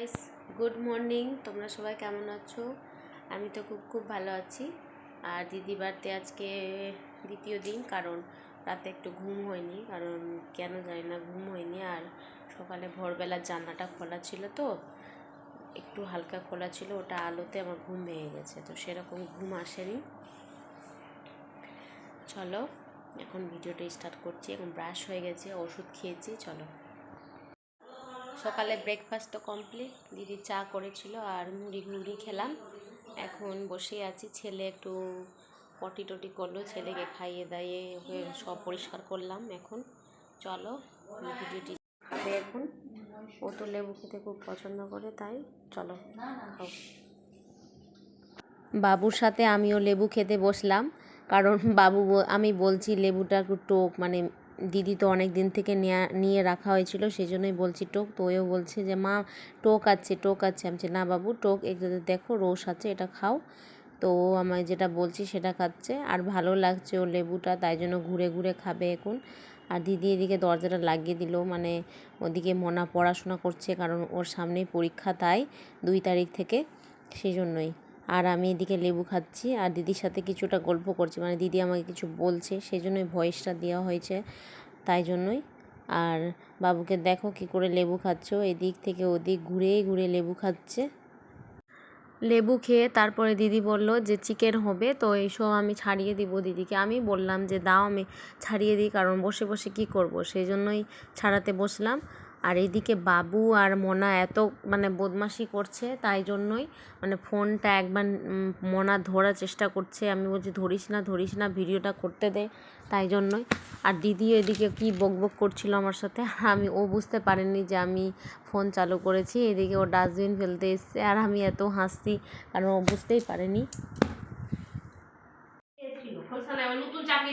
Guys good morning তোমরা সবাই কেমন আছো? আমি তো খুব খুব ভালো আছি। আর দিদি বাড়িতে আজকে দ্বিতীয় দিন, কারণ রাতে একটু ঘুম হয়নি, কারণ কেন জানি না ঘুম হয়নি। আর সকালে ভোরবেলা জানলাটা খোলা ছিল তো, একটু হালকা খোলা ছিল, ওটা আলোতে আমার ঘুম ভেঙে গেছে, তো সেরকম ঘুম আসেনি। চলো, এখন ভিডিওটা স্টার্ট করছি, এখন ব্রাশ হয়ে গেছে, ওষুধ খেয়েছি, চলো। সকালে ব্রেকফাস্ট তো কমপ্লিট দিদি চা করেছিল আর মুড়ি মুড়ি খেলাম। এখন বসে আছি। ছেলে একটু পটি টটি করল। ছেলেকে খাইয়ে দাইয়ে ওকে সব পরিষ্কার করলাম এখন। চলো, ভিডিওটি এখন। ও তো লেবু খেতে খুব পছন্দ করে, তাই চলো বাবুর সাথে আমিও লেবু খেতে বসলাম। কারণ বাবু আমি বলছি লেবুটা একটু টোক মানে দিদি তো অনেক দিন থেকে নেয়া, নিয়ে রাখা হয়েছিল সেই জন্যই বলছি টোক। তো এও বলছে যে, মা, টোক আছে টোক আছে। আমি না বাবু, টোক একটু দেখো রোস আছে, এটা খাও। তো ও আমায় যেটা বলছি সেটা খাচ্ছে। আর ভালো লাগছে ও লেবুটা, তাই জন্য ঘুরে ঘুরে খাবে এখন। আর দিদি এদিকে দরজাটা লাগিয়ে দিল মানে ওদিকে মনা পড়াশোনা করছে, কারণ ওর সামনেই পরীক্ষা তাই, দুই তারিখ থেকে সেই জন্যই আর আমি এদিকে লেবু খাচ্ছি আর দিদির সাথে কিছুটা গল্প করছি। মানে দিদি আমাকে কিছু বলছে সেই জন্যই ভয়েসটা দেওয়া হয়েছে তাই জন্যই। আর বাবুকে দেখো কি করে লেবু খাচ্ছ, এদিক থেকে ওদিক ঘুরে ঘুরে লেবু খাচ্ছে। লেবু খেয়ে তারপরে দিদি বলল যে চিকেন হবে, তো এইসব আমি ছাড়িয়ে দিব দিদিকে। আমি বললাম যে দাও আমি ছাড়িয়ে দিই, কারণ বসে বসে কি করব? সেই জন্যই ছাড়াতে বসলাম। আর এদিকে বাবু আর মোনা এত মানে বদমাশি করছে তাই জন্যই মানে ফোনটা একবার মোনা ধরার চেষ্টা করছে। আমি বলছি ধরিস না ধরিস না ভিডিওটা করতে দে। তাই জন্যই। আর দিদি এদিকে কি বকবক করছিল আমার সাথে আর আমি ও বুঝতে পারেনি যে আমি ফোন চালু করেছি। এদিকে ও ডাস্টবিন ফেলতে এসছে আর আমি এত হাসছি কারণ ও বুঝতেই পারেনি। নতুন চাকরি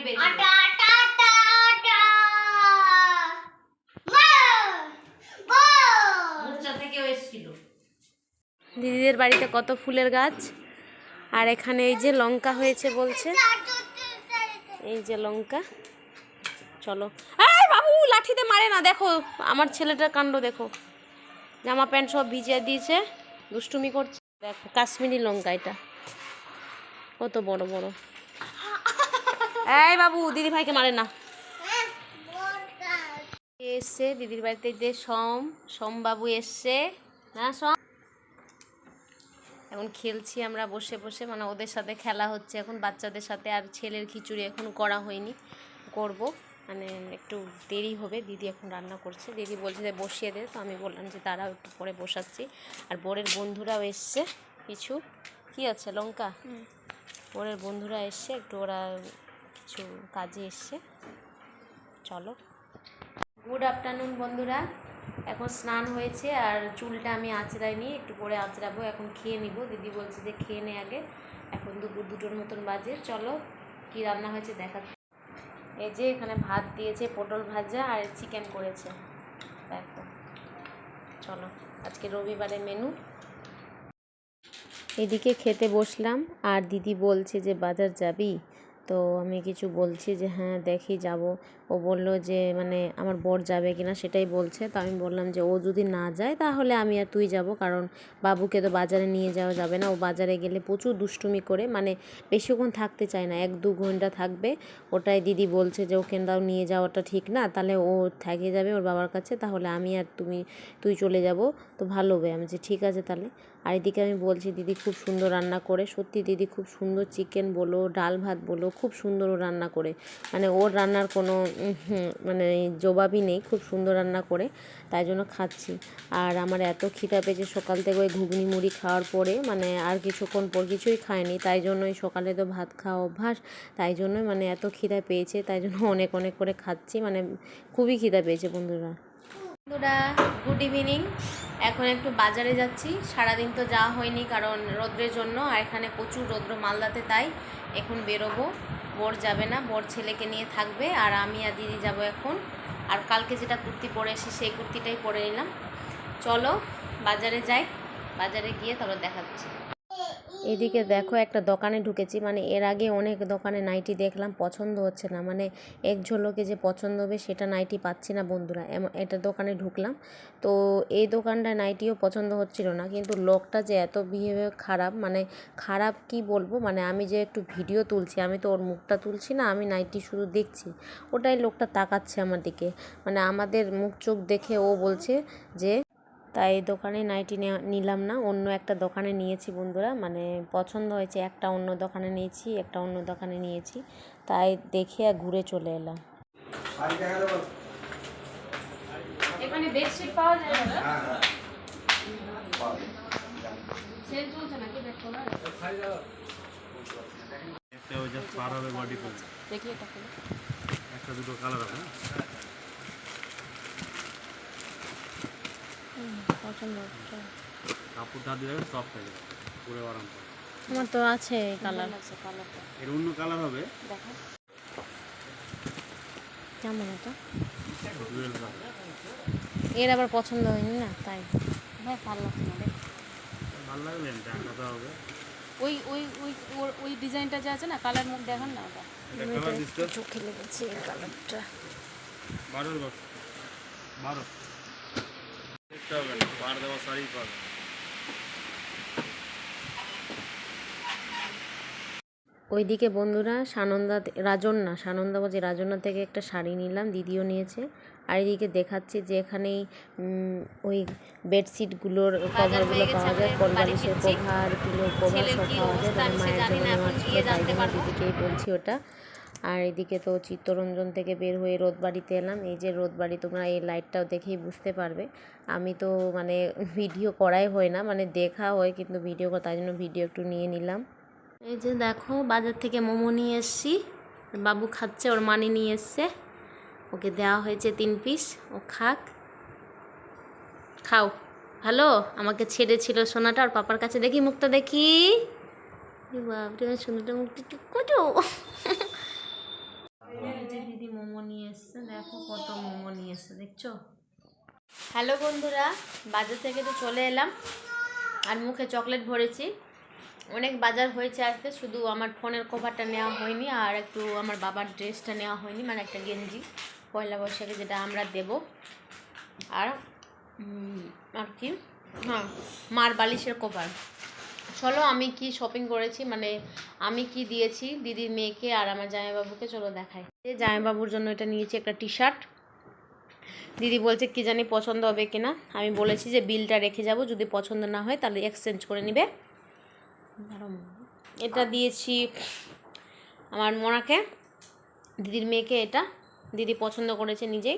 এসেছিল দিদিদের বাড়িতে কত ফুলের গাছ, আর এখানে এই যে লঙ্কা হয়েছে বলছে। এই যে লঙ্কা। চলো। বাবু, লাঠিতে মারে না, দেখো, আমার ছেলেটার কাণ্ড দেখো। জামা প্যান্ট সব ভিজিয়ে দিয়েছে, দুষ্টুমি করছে। দেখো, কাশ্মীরি লঙ্কা এটা। কত বড় বড়। এই বাবু, দিদি ভাইকে মারে না। এসছে দিদির বাড়িতে যে সম সম বাবু এসছে। না সম এখন খেলছি আমরা বসে বসে মানে ওদের সাথে খেলা হচ্ছে এখন বাচ্চাদের সাথে আর ছেলের খিচুড়ি এখন করা হয়নি। করব মানে একটু দেরি হবে দিদি এখন রান্না করছে। দিদি বলছে যে বসিয়ে দে তো আমি বললাম যে তারাও একটু পরে বসাচ্ছি। আর বোরের বন্ধুরাও এসছে কিছু। কি আছে লঙ্কা? বোরের বন্ধুরা এসছে একটু ওরা কিছু কাজে এসছে। চলো। গুড আফটারনুন বন্ধুরা। এখন স্নান হয়েছে আর চুলটা আমি আঁচড়াই আঁচড়াইনি, একটু পরে আঁচড়াবো, এখন খেয়ে নিব। দিদি বলছে যে খেয়ে নে আগে, এখন দুপুর দুটোর মতন বাজে। চলো, কি রান্না হয়েছে দেখা। এই যে এখানে ভাত দিয়েছে, পটল ভাজা আর চিকেন করেছে। দেখো, চলো, আজকে রবিবারের মেনু। এদিকে খেতে বসলাম, আর দিদি বলছে যে বাজার যাবি? তো আমি কিছু বলছি যে হ্যাঁ দেখি যাব। ও বলল যে মানে আমার বর যাবে কিনা? সেটাই বলছে। তো আমি বললাম যে, ও যদি না যায় তাহলে আমি আর তুই যাব, কারণ বাবুকে তো বাজারে নিয়ে যাওয়া যাবে না। ও বাজারে গেলে প্রচুর দুষ্টুমি করে মানে বেশিক্ষণ থাকতে চায় না, এক দু ঘণ্টা থাকবে। ওটাই দিদি বলছে যে, ওকে দাও, নিয়ে যাওয়াটা ঠিক না, তাহলে ও থেকে যাবে ওর বাবার কাছে, তাহলে আমি আর তুমি, তুই চলে যাব। তো ভালো হবে আমি যে ঠিক আছে তাহলে। আর এদিকে আমি বলছি, দিদি খুব সুন্দর রান্না করে। সত্যি দিদি খুব সুন্দর চিকেন বলো, ডাল ভাত বলো, খুব সুন্দর রান্না করে। মানে ওর রান্নার কোনো মানে জবাবই নেই, খুব সুন্দর রান্না করে। তাই জন্য খাচ্ছি। আর আমার এত খিদা পেয়েছে সকাল থেকে ওই ঘুগনি মুড়ি খাওয়ার পরে। মানে আর কিছুক্ষণ পর কিছুই খায়নি তাই জন্যই সকালে তো ভাত খাওয়া অভ্যাস। তাই জন্যই মানে এত খিদা পেয়েছে। তাই জন্য অনেক অনেক করে খাচ্ছি। মানে খুবই খিদা পেয়েছে বন্ধুরা। বন্ধুরা গুড ইভিনিং এখন একটু বাজারে যাচ্ছি। সারাদিন তো যাওয়া হয়নি কারণ রৌদ্রের জন্য, আর এখানে প্রচুর রৌদ্র মালদাতে, তাই এখন বেরোবো। বর যাবে না, বর ছেলেকে নিয়ে থাকবে, আর আমি আর দিদি যাব এখন। আর কালকে যেটা কুর্তি পরে এসে সেই কুর্তিটাই পরে নিলাম। চলো, বাজারে যাই। বাজারে গিয়ে তারপর দেখাচ্ছি। এদিকে দেখো, একটা দোকানে ঢুকেছি। মানে এর আগে অনেক দোকানে নাইটি দেখলাম, পছন্দ হচ্ছে না। মানে এক ঝলকে যে পছন্দ হবে, সেটা নাইটি পাচ্ছি না বন্ধুরা। এটা দোকানে ঢুকলাম। তো এই দোকানটায় নাইটিও পছন্দ হচ্ছিল না। কিন্তু লোকটা যে এত বিহেভিয়ার খারাপ মানে খারাপ কি বলব? মানে আমি যে একটু ভিডিও তুলছি, আমি তো ওর মুখটা তুলছি না, আমি নাইটি শুধু দেখছি। ওটাই লোকটা তাকাচ্ছে আমার দিকে। মানে আমাদের মুখ চোখ দেখে ও বলছে যে তাই এই দোকানে নাইটি নেওয়া- নিলাম না। অন্য একটা দোকানে নিয়েছি বন্ধুরা। মানে পছন্দ হয়েছে। একটা অন্য দোকানে নিয়েছি একটা অন্য দোকানে নিয়েছি। তাই দেখে আর ঘুরে চলে এলাম। এখানে বেডশিট পাওয়া যায় দাদা সেল চলছে নাকি? বেড কভার একটা ওই জাস্ট পার হবে বডি করে। দেখি এটা একটা দুটো কালার হবে না পছন্দ হচ্ছে কাপড় হাত দিয়ে সফট হয়ে যাবে পুরো আরাম পাবে আমার তো আছে কালারের অন্য কালার হবে? দেখো। কেমন এটা? এর আবার পছন্দ হয়নি না তাই। ভাই ভালো লাগছে না দেখ ভালো লাগবে দেখাতে হবে। ওই ওই ওই ওর ওই ডিজাইনটা যে আছে না কালার মুখ দেখান না ওটা। চোখে লেগেছে এই কালারটা বারোর বক্স বারো। দেখতে হবে না পার দেওয়া শাড়ি পাবে। ওইদিকে বন্ধুরা সানন্দা থে- রাজন্যা সানন্দা বলছি রাজন্যা থেকে একটা শাড়ি নিলাম দিদিও নিয়েছে। আর এদিকে দেখাচ্ছি যে এখানে উম, ওই বেডশিটগুলোর কভারগুলো পাওয়া যায় কলবালিশের কভারগুলো কভার সব পাওয়া যায় মায়ের জন্য নেওয়ার ছিল তাই জন্য দিদিকেই বলছি ওটা। আর এদিকে তো চিত্তরঞ্জন থেকে বের হয়ে রোদবাড়িতে এলাম। এই যে রোদবাড়ি তোমরা এই লাইটটাও দেখেই বুঝতে পারবে। আমি তো মানে ভিডিও করাই হয় না মানে দেখা হয় কিন্তু ভিডিও তাই জন্য ভিডিও একটু নিয়ে নিলাম। এই যে দেখো, বাজার থেকে মোমো নিয়ে এসছি। বাবু খাচ্ছে, ওর মানি নিয়ে এসছে। ওকে দেওয়া হয়েছে তিন পিস, ও খাক। খাও। ভালো? আমাকে ছেড়েছিল সোনাটা, আর পাপার কাছে দেখি মুখটা দেখি। আমার সোনাটা মুখটা একটু যে মোমো নিয়ে এসছে, দেখো কত মোমো নিয়ে এসছে, দেখছ? হ্যালো বন্ধুরা, বাজার থেকে তো চলে এলাম, আর মুখে চকলেট ভরেছি। অনেক বাজার হয়েছে আজকে, শুধু আমার ফোনের কভারটা নেওয়া হয়নি, আর একটু আমার বাবার ড্রেসটা নেওয়া হয়নি মানে একটা গেঞ্জি, পয়লা বৈশাখে যেটা আমরা দেব। আর আর কি? হ্যাঁ মার বালিশের কভার চলো, আমি কি শপিং করেছি? মানে আমি কি দিয়েছি? দিদির মেয়েকে আর আমার জামাইবাবুকে, চলো দেখাই। যে জামাইবাবুর জন্য এটা নিয়েছি একটা টি শার্ট দিদি বলছে, কি জানি পছন্দ হবে কিনা? আমি বলেছি যে, বিলটা রেখে যাব, যদি পছন্দ না হয় তাহলে এক্সচেঞ্জ করে নিবে। এটা দিয়েছি আমার মোনাকে। দিদির মেয়েকে এটা। দিদি পছন্দ করেছে নিজেই।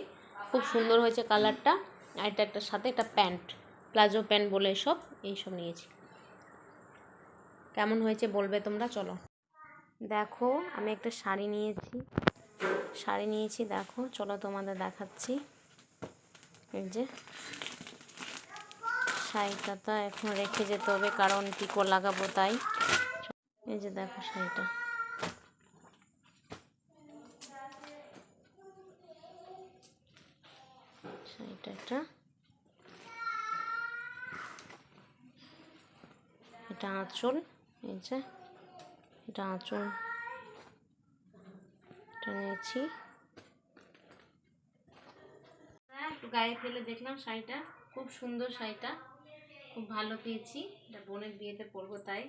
খুব সুন্দর হয়েছে কালারটা আর এটা একটা সাথে একটা প্যান্ট। প্লাজো প্যান্ট বলে এসব। এইসব নিয়েছি। কেমন হয়েছে বলবে তোমরা? চলো। দেখো, আমি একটা শাড়ি নিয়েছি। শাড়ি নিয়েছি, দেখো। চলো তোমাদের দেখাচ্ছি। এই যে, শাড়িটা তো এখন রেখে যেতে হবে, কারণ পিকো লাগাবো তাই। এই যে, দেখো শাড়িটা। শাড়িটা এটা এটা আঁচল। এই এটা আঁচল। এটা নিয়েছি। একটু গায়ে ফেলে দেখলাম শাড়িটা। খুব সুন্দর শাড়িটা। খুব ভালো পেয়েছি। এটা বোনের বিয়েতে পরবো তাই।